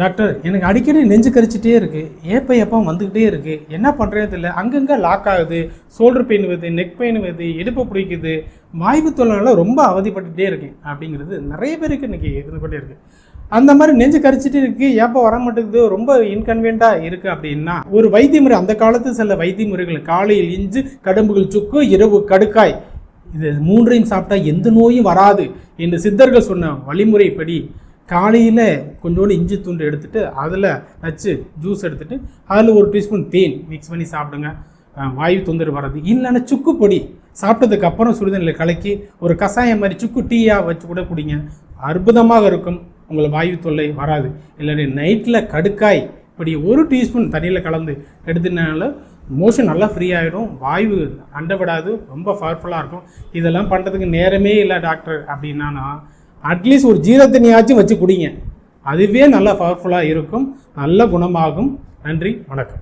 Doctor எனக்கு அடிக்கடி நெஞ்சு கரிச்சிட்டே இருக்குது ஏப்ப எப்போ வந்துக்கிட்டே இருக்குது என்ன பண்ணுறேன்னு தெரியல. அங்கங்கே லாக் ஆகுது. ஷோல்டர் பெயின் வருது நெக் பெயின் வருது இடுப்பு பிடிக்குது. வாய்வு தொழிலால ரொம்ப அவதிப்பட்டுகிட்டே இருக்கேன் அப்படிங்கிறது நிறைய பேருக்கு இன்னைக்கு இருந்துகிட்டே இருக்குது அந்த மாதிரி நெஞ்சு கரிச்சிட்டு இருக்கு. ஏப்போ வர மாட்டேங்குது. ரொம்ப இன்கன்வீனியண்டாக இருக்குது அப்படின்னா ஒரு வைத்திய முறை அந்த காலத்து சில வைத்திய முறைகள் காலையில் இஞ்சு கடம்புகள் சுக்கு இரவு கடுக்காய். இது மூன்றையும் சாப்பிட்டா எந்த நோயும் வராது என்று சித்தர்கள் சொன்ன வழிமுறைப்படி காலையில் கொஞ்சோண்டு இஞ்சி துண்டு எடுத்துகிட்டு அதில் வச்சு ஜூஸ் எடுத்துகிட்டு அதில் ஒரு டீஸ்பூன் தேன் மிக்ஸ் பண்ணி சாப்பிடுங்க. வாயு தொந்தரவு வராது. இல்லைன்னா சுக்கு பொடி சாப்பிட்டதுக்கு அப்புறம் சுடுதண்ணில் கலக்கி ஒரு கஷாயம் மாதிரி சுக்கு டீயாக வச்சு கூட குடிங்க. அற்புதமாக இருக்கும். உங்களுக்கு வாயு தொல்லை வராது. இல்லாட்டி நைட்டில் கடுக்காய் இப்படி ஒரு டீஸ்பூன் தண்ணியில் கலந்து எடுத்துனால மோஷன் நல்லா ஃப்ரீ ஆகிடும் வாயு அண்டவிடாது ரொம்ப பவர்ஃபுல்லாக இருக்கும். இதெல்லாம் பண்ணுறதுக்கு நேரமே இல்லை டாக்டர் அப்படின்னா அட்லீஸ்ட் ஒரு ஜீரோ தண்ணியாச்சும் வச்சு குடிங்க. அதுவே நல்லா பவர்ஃபுல்லாக இருக்கும். நல்ல குணமாகும். நன்றி. வணக்கம்.